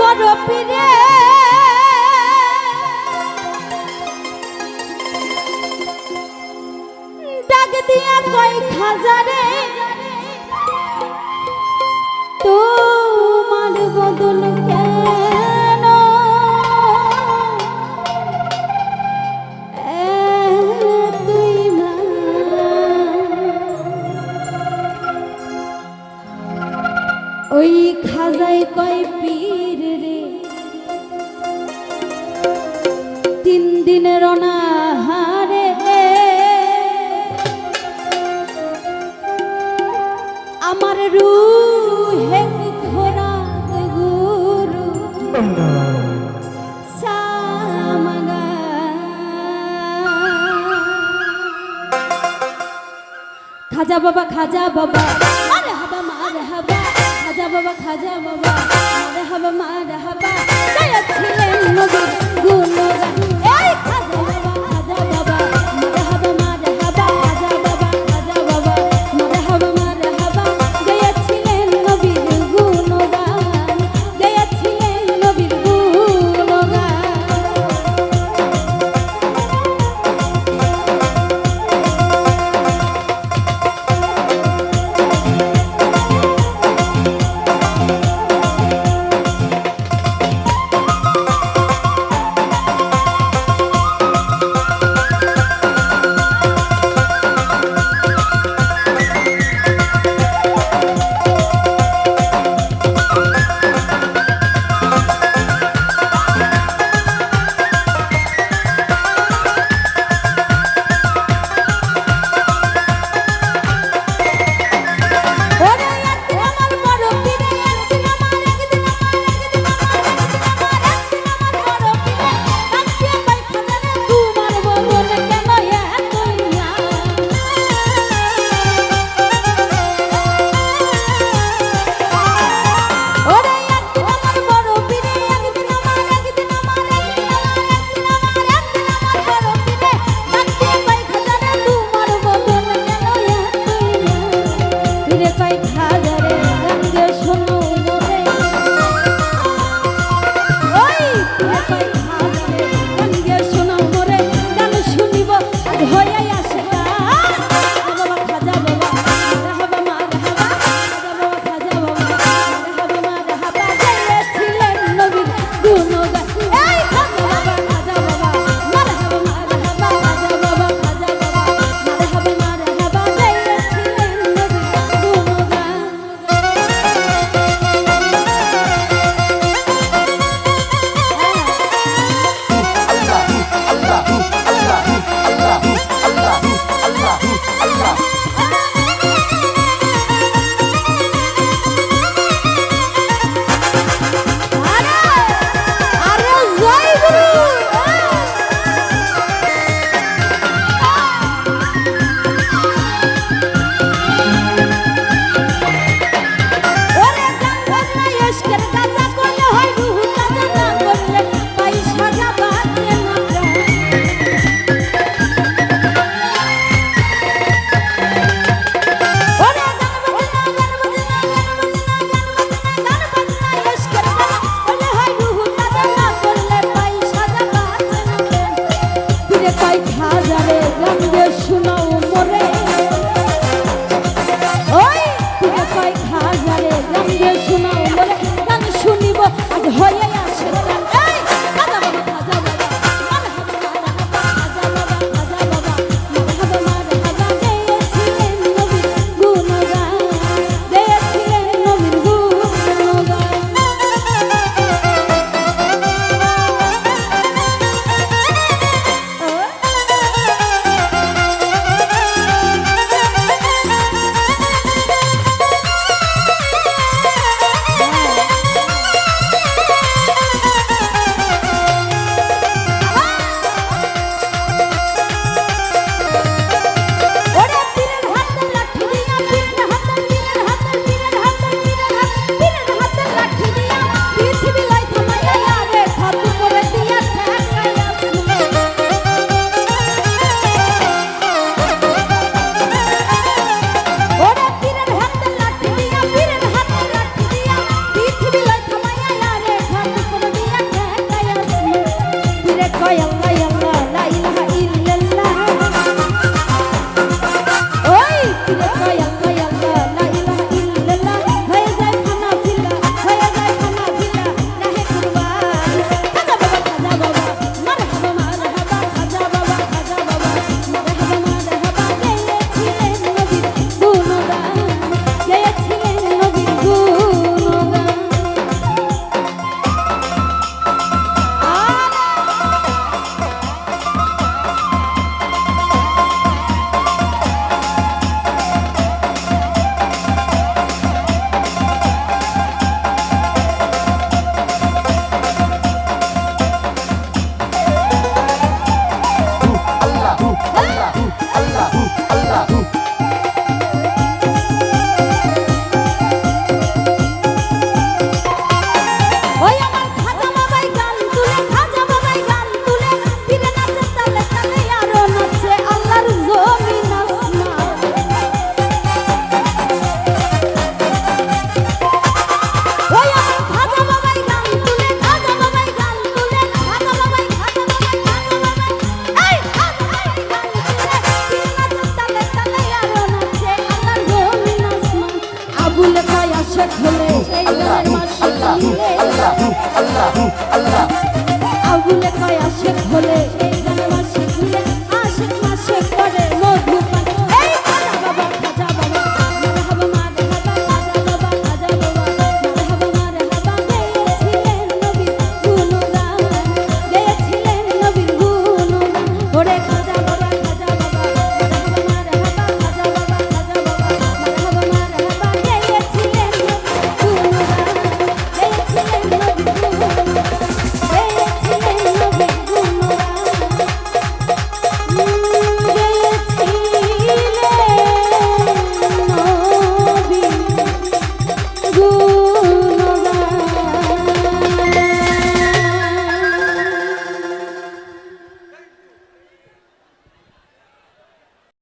বড় পীরে। ডাক দিয়া কই খাজারে তোমার বদল কেন? ওই খাজাই কয় পীর দিনের অনাহারে আমার রুহে ঘোরা গুরু। খাজা বাবা খাজা বাবা মারে হাবা মারে হাবা খাজা বাবা খাজা বাবা মারে হাবা মারে হাবা গাইছিলেন নবীর গুণগান। 那怎么能 কয় খোলে মাসে দিলে আগুনে কয় আসে খোলে।